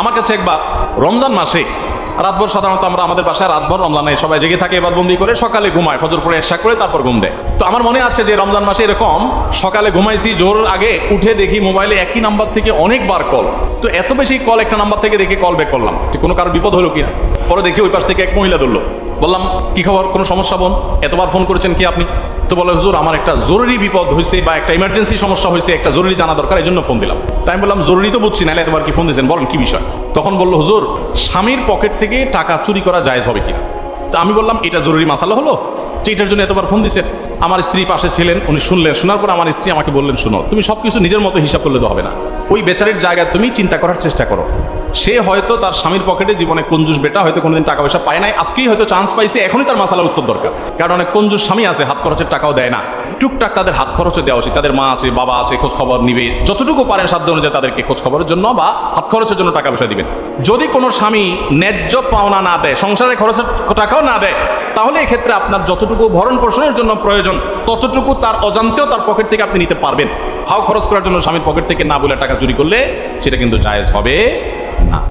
আমার কাছে একবার রমজান মাসে রাতভর সাধারণত আমরা আমাদের বাসায় রাতভর রমজানে সবাই জেগে থাকে এবার বন্দি করে সকালে ঘুমায়, ফজর পরে এসা করে তারপর ঘুম দেয়। তো আমার মনে আছে যে রমজান মাসে এরকম, সকালে ঘুমাইছি, জোর আগে উঠে দেখি মোবাইলে একই নাম্বার থেকে অনেকবার কল। তো এত বেশি কল একটা নাম্বার থেকে দেখে কল ব্যাক করলাম। কোনো কারও বিপদ হলো কিনা? পরে দেখি ওই পাশ থেকে এক মহিলা ধরলো। বললাম, কি খবর? কোনো সমস্যা বোন? এতবার ফোন করেছেন কি আপনি? তো বলে, হুজুর, আমার একটা জরুরি বিপদ হয়েছে বা একটা ইমার্জেন্সি সমস্যা হয়েছে একটা জরুরি জানা দরকার এই জন্য ফোন দিলাম। তাই আমি বললাম, জরুরি তো বুঝছি, নাহলে এতবার কি ফোন দিয়েছেন? বলেন কি বিষয়? তখন বলল, হুজুর, স্বামীর পকেট থেকে টাকা চুরি করা জায়েজ হবে কিনা? তা আমি বললাম, এটা জরুরি মাসালা হলো, যে এটার জন্য এতবার ফোন দিছেন আমার স্ত্রী পাশে ছিলেন, উনি শুনলেন, শোনার পর আমার স্ত্রী আমাকে বললেন, শুনো, তুমি সব কিছু নিজের মতো হিসাব করলে তো হবে না। ওই বেচারের জায়গায় তুমি চিন্তা করার চেষ্টা করো। সে হয়তো তার স্বামীর পকেটে জীবনে কঞ্জুস বেটা হয়তো কোনোদিন টাকা পয়সা পায় নাই। আজকেই হয়তো চান্স পাইছে, এখনই তার মাসালা উত্তর দরকার। কারণ অনেক কঞ্জুস স্বামী আছে, হাত খরচের টাকাও দেয় না। টুকটাক তাদের হাত খরচে দেওয়া উচিত। তাদের মা আছে, বাবা আছে খোঁজ খবর নিবে। যতটুকু পারেন সাধ্য অনুযায়ী তাদেরকে খোঁজ খবরের জন্য বা হাত খরচের জন্য টাকা পয়সা দিবেন। যদি কোনো স্বামী ন্যায্য পাওনা না দেয় সংসারের খরচের টাকাও না দেয়, তাহলে এক্ষেত্রে আপনার যতটুকু ভরণ পোষণের জন্য প্রয়োজন, ততটুকু তার অজান্তেও তার পকেট থেকে আপনি নিতে পারবেন। ফাও খরচ করার জন্য স্বামীর পকেট থেকে না বলে টাকা চুরি করলে সেটা কিন্তু জায়েজ হবে। না